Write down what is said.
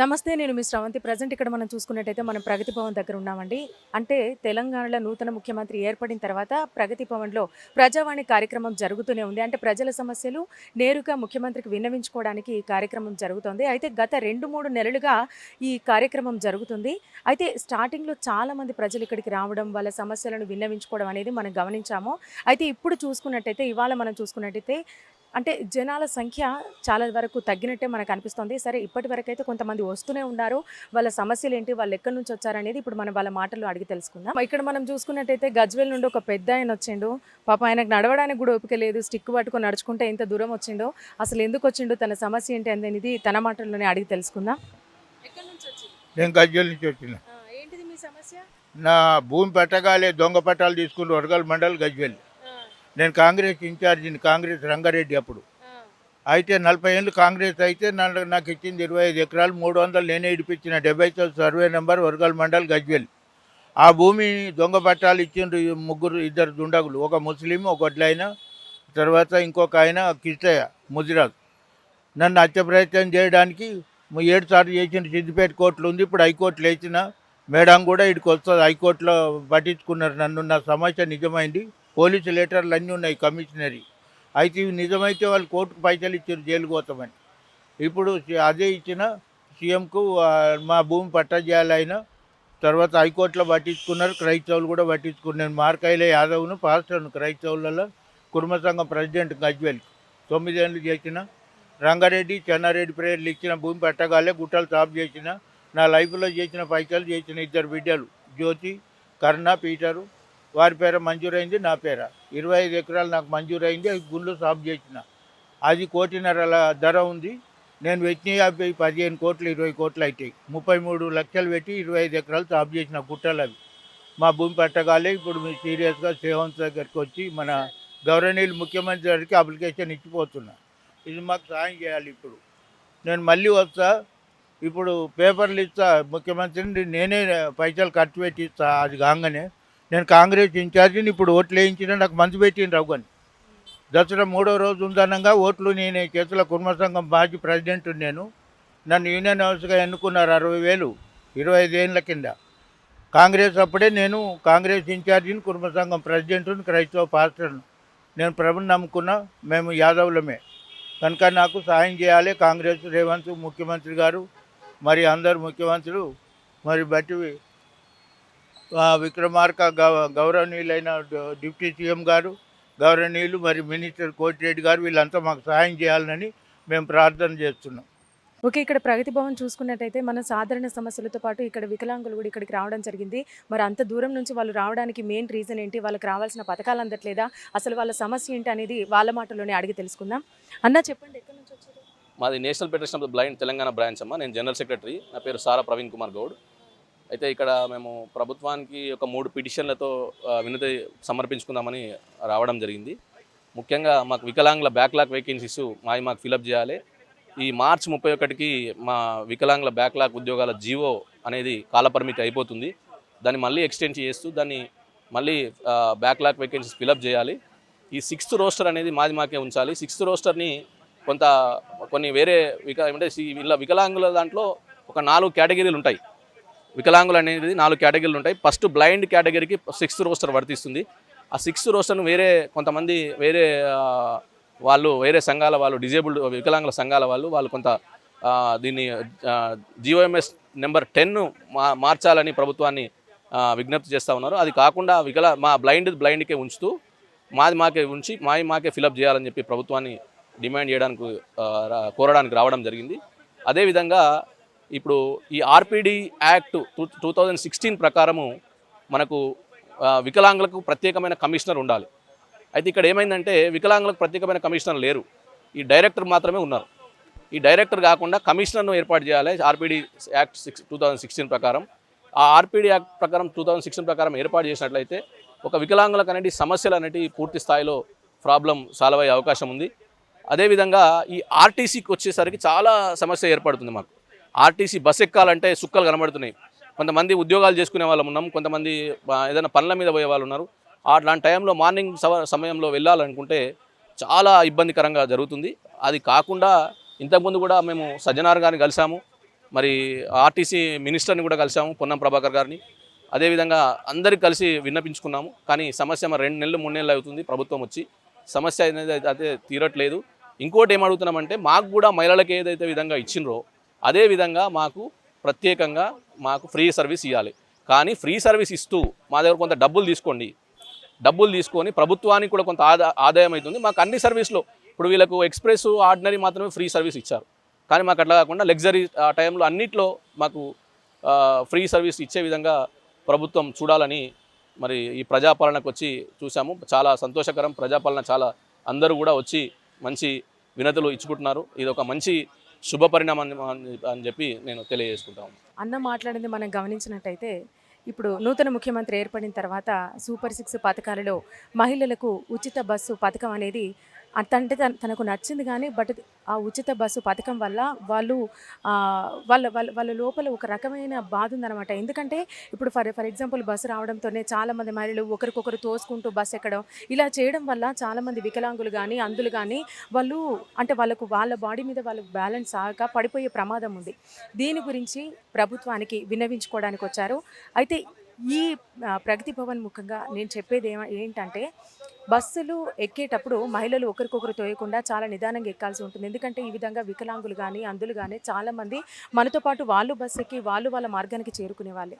నమస్తే నేను మీ శ్రవంతి ప్రజెంట్ ఇక్కడ మనం చూసుకున్నట్టయితే మనం ప్రగతి భవన్ దగ్గర ఉన్నామండి. అంటే తెలంగాణలో నూతన ముఖ్యమంత్రి ఏర్పడిన తర్వాత ప్రగతి భవన్లో ప్రజావాణి కార్యక్రమం జరుగుతూనే ఉంది. అంటే ప్రజల సమస్యలు నేరుగా ముఖ్యమంత్రికి విన్నవించుకోవడానికి ఈ కార్యక్రమం జరుగుతుంది. అయితే గత రెండు మూడు నెలలుగా ఈ కార్యక్రమం జరుగుతుంది. అయితే స్టార్టింగ్లో చాలామంది ప్రజలు ఇక్కడికి రావడం వాళ్ళ సమస్యలను విన్నవించుకోవడం అనేది మనం గమనించాము. అయితే ఇప్పుడు చూసుకున్నట్టయితే ఇవాళ మనం చూసుకున్నట్టయితే అంటే జనాల సంఖ్య చాలా వరకు తగ్గినట్టే మనకు అనిపిస్తుంది. సరే ఇప్పటి వరకు అయితే కొంతమంది వస్తూనే ఉన్నారు. వాళ్ళ సమస్యలు ఏంటి వాళ్ళు ఎక్కడి నుంచి వచ్చారనేది ఇప్పుడు మనం వాళ్ళ మాటల్లో అడిగి తెలుసుకుందాం. ఇక్కడ మనం చూసుకున్నట్టయితే గజ్వేల్ నుండి ఒక పెద్ద ఆయన వచ్చిండు. పాప ఆయనకు నడవడానికి కూడా ఓపిక లేదు. స్టిక్ పట్టుకొని నడుచుకుంటే ఇంత దూరం వచ్చిండో అసలు ఎందుకు వచ్చిండో తన సమస్య ఏంటి అనేది తన మాటల్లోనే అడిగి తెలుసుకుందాం. ఎక్కడి నుంచి వచ్చి నేను గజ్జల నుంచి వచ్చిన. ఏంటిది మీ సమస్య? నా భూమి పెట్టగాలే దొంగ పట్టాలు తీసుకుని వరగల్ మండల్ గజ్వేల్. నేను కాంగ్రెస్ ఇన్ఛార్జిని కాంగ్రెస్ రంగారెడ్డి అప్పుడు. అయితే నలభై ఏళ్ళు కాంగ్రెస్ అయితే నన్ను నాకు ఇచ్చింది ఇరవై ఐదు ఎకరాలు మూడు వందలు నేనే ఇడిపించిన. డెబ్బై తొమ్మిది సర్వే నెంబర్ వరగల్ మండల్ గజ్వేల్. ఆ భూమి దొంగ పట్టాలు ఇచ్చిండ్రు ముగ్గురు ఇద్దరు దుండగులు. ఒక ముస్లిం ఒక వడ్లైన తర్వాత ఇంకొక ఆయన కిష్టయ్య ముజిరాజ్. నన్ను హత్య ప్రయత్నం చేయడానికి ఏడు సార్లు చేసిన సిద్దిపేట కోర్టులో ఉంది. ఇప్పుడు హైకోర్టులో లేచిన మేడం కూడా ఇక్కడికి వస్తుంది. హైకోర్టులో పట్టించుకున్నారు. నన్ను నా సమస్య నిజమైంది. పోలీసు లెటర్లు అన్నీ ఉన్నాయి కమిషనరీ. అయితే ఇవి నిజమైతే వాళ్ళు కోర్టుకు పైసలు ఇచ్చారు జైలుకు పోతామని. ఇప్పుడు అదే ఇచ్చిన సీఎంకు మా భూమి పట్టా చేయాలి ఆయన తర్వాత హైకోర్టులో పట్టించుకున్నారు క్రైస్తవులు కూడా పట్టించుకున్నారు. నేను మార్కాయిల యాదవ్ను పాస్టర్ను క్రైస్తవులలో కుటుంబ సంఘం ప్రెసిడెంట్ గజ్వేల్ తొమ్మిదేళ్ళు చేసిన రంగారెడ్డి చెన్నారెడ్డి ప్రేయర్లు ఇచ్చిన భూమి పట్టగాలే గుట్టలు సాఫ్ చేసిన నా లైఫ్లో చేసిన పైసలు చేసిన ఇద్దరు బిడ్డలు జ్యోతి కర్ణ పీటరు వారి పేర మంజూరైంది నా పేర. ఇరవై ఐదు ఎకరాలు నాకు మంజూరైంది అవి గుండ్లు సాఫ్ చేసిన. అది కోటిన్నరల ధర ఉంది. నేను వెచ్చిన యాభై పదిహేను కోట్లు ఇరవై కోట్లు అవుతాయి ముప్పై మూడు లక్షలు పెట్టి ఇరవై ఐదు ఎకరాలు సాఫ్ చేసిన గుట్టలు అవి. మా భూమి పట్టగాలే ఇప్పుడు మీరు సీరియస్గా సేవంత్ దగ్గరికి వచ్చి మన గౌరవనీయులు ముఖ్యమంత్రి గారికి అప్లికేషన్ ఇచ్చిపోతున్నా. ఇది మాకు సాయం చేయాలి ఇప్పుడు. నేను మళ్ళీ వస్తా. ఇప్పుడు పేపర్లు ఇస్తా ముఖ్యమంత్రిని. నేనే పైసలు ఖర్చు పెట్టి ఇస్తా. అది కాగానే నేను కాంగ్రెస్ ఇన్ఛార్జిని ఇప్పుడు ఓట్లు వేయించిన నాకు మంచి పెట్టింది రఘుని దసరా మూడో రోజు ఉందనంగా ఓట్లు నేను చేతుల కుర్మ సంఘం మాజీ ప్రెసిడెంట్ నేను. నన్ను యూనియన్ హౌస్గా ఎన్నుకున్నారు అరవై వేలు ఇరవై ఐదేళ్ళ కింద. కాంగ్రెస్ అప్పుడే నేను కాంగ్రెస్ ఇన్ఛార్జిని కుర్మ సంఘం ప్రెసిడెంట్ని క్రైస్తవ పాస్టర్ను. నేను ప్రభుని నమ్ముకున్న మేము యాదవులమే. కనుక నాకు సాయం చేయాలి కాంగ్రెస్ రేవంత్ ముఖ్యమంత్రి గారు మరి అందరు ముఖ్యమంత్రులు మరి బట్టి విక్రమార్క గౌ గౌరవనీయులైన డిప్యూటీ సీఎం గారు గౌరవనీయులు మరి మినిస్టర్ కోటిరెడ్డి గారు వీళ్ళంతా మాకు సహాయం చేయాలని మేము ప్రార్థన చేస్తున్నాం. ఓకే ఇక్కడ ప్రగతి భవన్ చూసుకున్నట్టయితే మన సాధారణ సమస్యలతో పాటు ఇక్కడ వికలాంగులు కూడా ఇక్కడికి రావడం జరిగింది. మరి అంత దూరం నుంచి వాళ్ళు రావడానికి మెయిన్ రీజన్ ఏంటి? వాళ్ళకి రావాల్సిన పథకాలు అందట్లేదా? అసలు వాళ్ళ సమస్య ఏంటి అనేది వాళ్ళ మాటలోనే అడిగి తెలుసుకుందాం. అన్న చెప్పండి ఎక్కడి నుంచి వచ్చారు? మాది National Federation of the Blind Telangana branch అమ్మ. నేను జనరల్ సెక్రటరీ. నా పేరు సారా ప్రవీణ్ కుమార్ గౌడ్. అయితే ఇక్కడ మేము ప్రభుత్వానికి ఒక మూడు పిటిషన్లతో వినతి సమర్పించుకుందామని రావడం జరిగింది. ముఖ్యంగా మాకు వికలాంగుల బ్యాక్లాగ్ వేకెన్సీస్ మావి మాకు ఫిలప్ చేయాలి. ఈ మార్చ్ ముప్పై ఒకటికి మా వికలాంగుల బ్యాక్లాగ్ ఉద్యోగాల జీవో అనేది కాలపరిమితి అయిపోతుంది. దాన్ని మళ్ళీ ఎక్స్టెండ్ చేస్తూ దాన్ని మళ్ళీ బ్యాక్లాగ్ వేకెన్సీస్ ఫిలప్ చేయాలి. ఈ సిక్స్త్ రోస్టర్ అనేది మాది మాకే ఉంచాలి. సిక్స్త్ రోస్టర్ని కొంత కొన్ని వేరే విక అంటే సి- వీళ్ళ వికలాంగుల దాంట్లో ఒక నాలుగు కేటగిరీలు ఉంటాయి వికలాంగులు అనేది నాలుగు కేటగిరీలు ఉంటాయి. ఫస్ట్ బ్లైండ్ కేటగిరీకి సిక్స్త్ రోస్టర్ వర్తిస్తుంది. ఆ సిక్స్త్ రోస్టర్ను వేరే కొంతమంది వేరే వాళ్ళు వేరే సంఘాల వాళ్ళు డిజేబుల్డ్ వికలాంగుల సంఘాల వాళ్ళు వాళ్ళు కొంత దీన్ని జిఓఎంఎస్ నెంబర్ టెన్ మా మార్చాలని ప్రభుత్వాన్ని విజ్ఞప్తి చేస్తూ ఉన్నారు. అది కాకుండా వికలా మా బ్లైండ్ బ్లైండ్కే ఉంచుతూ మాది మాకే ఉంచి మాది మాకే ఫిలప్ చేయాలని చెప్పి ప్రభుత్వాన్ని డిమాండ్ చేయడానికి కోరడానికి రావడం జరిగింది. అదేవిధంగా ఇప్పుడు ఈ RPD act two two thousand sixteen ప్రకారము మనకు వికలాంగులకు ప్రత్యేకమైన కమిషనర్ ఉండాలి. అయితే ఇక్కడ ఏమైందంటే వికలాంగులకు ప్రత్యేకమైన కమిషనర్ లేరు. ఈ డైరెక్టర్ మాత్రమే ఉన్నారు. ఈ డైరెక్టర్ కాకుండా కమిషనర్ను ఏర్పాటు చేయాలి RPD act six two thousand sixteen ప్రకారం. ఆ ఆర్పిడి యాక్ట్ ప్రకారం టూ థౌజండ్ సిక్స్టీన్ ప్రకారం ఏర్పాటు చేసినట్లయితే ఒక వికలాంగులకు అనేది సమస్యలు అనేటివి పూర్తి స్థాయిలో ప్రాబ్లం సాల్వ్ అయ్యే అవకాశం ఉంది. అదేవిధంగా ఈ ఆర్టీసీకి వచ్చేసరికి చాలా సమస్య ఏర్పడుతుంది మాకు. ఆర్టీసీ బస్ ఎక్కాలంటే సుక్కలు కనబడుతున్నాయి. కొంతమంది ఉద్యోగాలు చేసుకునే వాళ్ళం ఉన్నాం. కొంతమంది ఏదైనా పనుల మీద పోయే వాళ్ళు ఉన్నారు. అట్లాంటి టైంలో మార్నింగ్ సవ- సమయంలో వెళ్ళాలనుకుంటే చాలా ఇబ్బందికరంగా జరుగుతుంది. అది కాకుండా ఇంతకుముందు కూడా మేము సజ్జనార్ గారిని కలిసాము. మరి ఆర్టీసీ మినిస్టర్ని కూడా కలిసాము పొన్నం ప్రభాకర్ గారిని. అదేవిధంగా అందరికి కలిసి విన్నపించుకున్నాము. కానీ సమస్య మరి రెండు నెలలు మూడు నెలలు అవుతుంది ప్రభుత్వం వచ్చి. సమస్య అనేది అయితే- తీరట్లేదు. ఇంకోటి ఏం అడుగుతున్నామంటే మాకు కూడా మహిళలకు ఏదైతే విధంగా ఇచ్చిండ్రో అదే విధంగా మాకు ప్రత్యేకంగా మాకు ఫ్రీ సర్వీస్ ఇవ్వాలి కానీ ఫ్రీ సర్వీస్ ఇస్తూ మా దగ్గర కొంత డబ్బులు తీసుకోండి. డబ్బులు తీసుకొని ప్రభుత్వానికి కూడా కొంత ఆదా ఆదాయం అవుతుంది మాకు అన్ని సర్వీస్లో ఇప్పుడు వీళ్ళకు ఎక్స్ప్రెస్ ఆర్డినరీ మాత్రమే ఫ్రీ సర్వీస్ ఇచ్చారు. కానీ మాకు అట్లా కాకుండా లగ్జరీ ఆ టైంలో అన్నిట్లో మాకు ఫ్రీ సర్వీస్ ఇచ్చే విధంగా ప్రభుత్వం చూడాలని మరి ఈ ప్రజాపాలనకు వచ్చి చూసాము చాలా సంతోషకరం. ప్రజాపాలన చాలా అందరూ కూడా వచ్చి మంచి వినతులు ఇచ్చుకుంటున్నారు. ఇది ఒక మంచి శుభ పరిణామం అని- అని చెప్పి నేను తెలియజేసుకుంటాను అన్న మాట్లాడింది మనం గమనించినట్టయితే ఇప్పుడు నూతన ముఖ్యమంత్రి ఏర్పడిన తర్వాత సూపర్ సిక్స్ పథకాలలో మహిళలకు ఉచిత బస్సు పథకం అనేది అంటే తన- తనకు నచ్చింది కానీ బట్ ఆ ఉచిత బస్సు పథకం వల్ల వాళ్ళు వాళ్ళ వాళ్ళ వాళ్ళ లోపల ఒక రకమైన బాధ ఉందన్నమాట. ఎందుకంటే ఇప్పుడు ఫర్ ఫర్ ఎగ్జాంపుల్ బస్సు రావడంతోనే చాలామంది మహిళలు ఒకరికొకరు తోసుకుంటూ బస్సు ఎక్కడం ఇలా చేయడం వల్ల చాలామంది వికలాంగులు కానీ అందులు కానీ వాళ్ళు అంటే వాళ్ళకు వాళ్ళ బాడీ మీద వాళ్ళకు బ్యాలెన్స్ ఆగక పడిపోయే ప్రమాదం ఉంది. దీని గురించి ప్రభుత్వానికి విన్నవించుకోవడానికి వచ్చారు. అయితే ఈ ప్రగతి భవన్ ముఖంగా నేను చెప్పేది ఏంటంటే బస్సులు ఎక్కేటప్పుడు మహిళలు ఒకరికొకరు తోయకుండా చాలా నిదానంగా ఎక్కాల్సి ఉంటుంది. ఎందుకంటే ఈ విధంగా వికలాంగులు కానీ అందులు కానీ చాలామంది మనతో పాటు వాళ్ళు బస్సు ఎక్కి వాళ్ళు వాళ్ళ మార్గానికి చేరుకునే వాళ్ళే